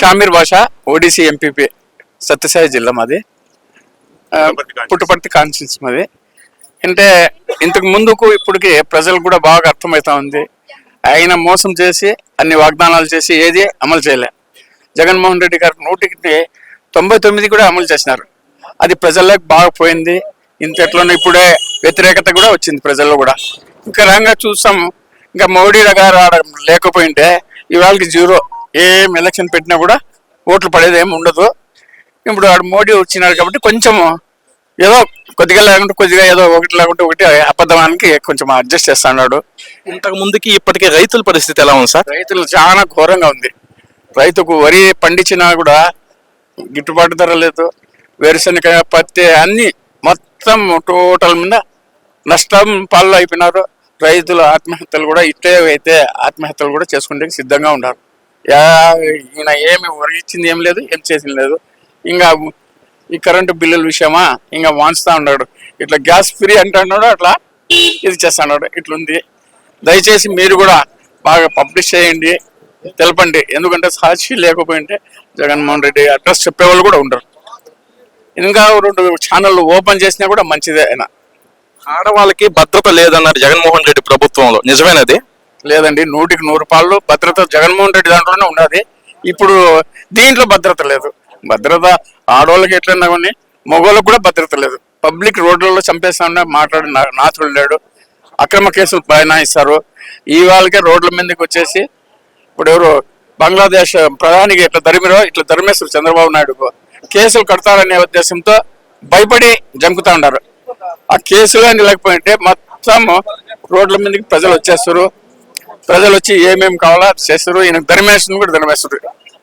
షామీర్ భాష ODC MPP Sathya Sai జిల్లా మాది. పుట్టుపర్తి పుట్టపర్తి మాది. అంటే ఇంతకు ముందుకు ఇప్పటికి ప్రజలకు కూడా బాగా అర్థమవుతా ఉంది. ఆయన మోసం చేసి అన్ని వాగ్దానాలు చేసి ఏది అమలు చేయలే. జగన్మోహన్ రెడ్డి గారు నూటికి తొంభై తొమ్మిది కూడా అమలు చేసినారు. అది ప్రజల్లోకి బాగా పోయింది. ఇంతట్లోనే ఇప్పుడే వ్యతిరేకత కూడా వచ్చింది ప్రజల్లో కూడా. ఇంకా రంగా చూస్తాం. ఇంకా మోడీ గారు ఆడ లేకపోయింటే ఇవాళకి జీరో. ఏం ఎలక్షన్ పెట్టినా కూడా ఓట్లు పడేది ఏమి ఉండదు. ఇప్పుడు ఆడు మోడీ వచ్చినాడు కాబట్టి కొంచెం ఏదో కొద్దిగా లేకుంటే కొద్దిగా ఏదో ఒకటి లేకుంటే ఒకటి అబద్ధమానికి కొంచెం అడ్జస్ట్ చేస్తున్నాడు. ఇంతకు ముందుకి ఇప్పటికే రైతుల పరిస్థితి ఎలా ఉంది సార్? రైతులు చాలా ఘోరంగా ఉంది. రైతుకు వరి పండించినా కూడా గిట్టుబాటు ధర లేదు. వేరుశనగ పత్తి అన్ని మొత్తం టోటల్ మీద నష్టం పాలు అయిపోయినారు రైతుల ఆత్మహత్యలు కూడా ఇట్టే అయితే ఆత్మహత్యలు కూడా చేసుకుంటే సిద్ధంగా ఉన్నారు. ఈయన ఏమి వరి ఇచ్చింది ఏం లేదు ఏం చేసింది లేదు. ఇంకా ఈ కరెంటు బిల్లుల విషయమా ఇంకా వాంచుతా ఉన్నాడు. ఇట్లా గ్యాస్ ఫ్రీ అంటున్నాడు అట్లా ఇది చేస్తున్నాడు. ఇట్లుంది. దయచేసి మీరు కూడా బాగా పబ్లిష్ చేయండి తెలపండి. ఎందుకంటే సాక్షి లేకపోయింటే జగన్మోహన్ రెడ్డి అడ్రస్ చెప్పేవాళ్ళు కూడా ఉండరు. ఇంకా రెండు ఛానళ్ళు ఓపెన్ చేసినా కూడా మంచిదే ఆయన. ఆడవాళ్ళకి భద్రత లేదన్నారు జగన్మోహన్ రెడ్డి ప్రభుత్వంలో. నిజమేనది లేదండి నూటికి నూరు పాళ్ళు భద్రత జగన్మోహన్ రెడ్డి దాంట్లోనే ఉన్నది. ఇప్పుడు దీంట్లో భద్రత లేదు. భద్రత ఆడవాళ్ళకి ఎట్లన్నా కానీ మగవాళ్ళకి కూడా భద్రత లేదు. పబ్లిక్ రోడ్లలో చంపేస్తా మాట్లాడి నా- నాథుడు లేడు. అక్రమ కేసులు బైనాయిస్తారు ఈ వాళ్ళకే రోడ్ల మీదకి వచ్చేసి ఇప్పుడు ఎవరు బంగ్లాదేశ్ ప్రధానికి ఇట్లా ధరిమిరో ఇట్లా ధర్మేశ్వరు చంద్రబాబు నాయుడుకు కేసులు కడతారనే ఉద్దేశంతో భయపడి జంకుతా ఉన్నారు. ఆ కేసులు అని లేకపోయింటే మొత్తం రోడ్ల మీదకి ప్రజలు వచ్చేస్తారు. ప్రజలు వచ్చి ఏమేమి కావాలో చేస్తారు ఈయన ధర్మేశ్వరుని కూడా ధర్మేశ్వరు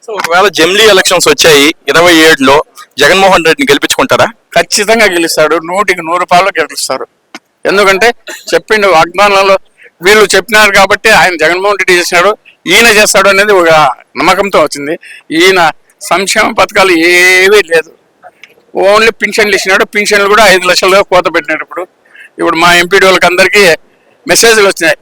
సో ఒకవేళ జమిలీ ఎలక్షన్స్ వచ్చాయి ఇరవై ఏడులో జగన్మోహన్ రెడ్డిని గెలిపించుకుంటారా? ఖచ్చితంగా గెలుస్తాడు. నూటికి నూరు పాలు గెలుస్తారు. ఎందుకంటే చెప్పిండు వాగ్దానాలు వీళ్ళు చెప్పినారు కాబట్టి ఆయన జగన్మోహన్ రెడ్డి చేసినాడు ఈయన చేస్తాడు అనేది ఒక నమ్మకంతో వచ్చింది. ఈయన సంక్షేమ పథకాలు ఏవీ లేదు. ఓన్లీ పింఛన్లు ఇచ్చినాడు. పింఛన్లు కూడా ఐదు లక్షలుగా కోత పెట్టినాడు ఇప్పుడు. ఇప్పుడు మా ఎంపీడీ వాళ్ళకి అందరికీ మెసేజ్లు వచ్చినాయి.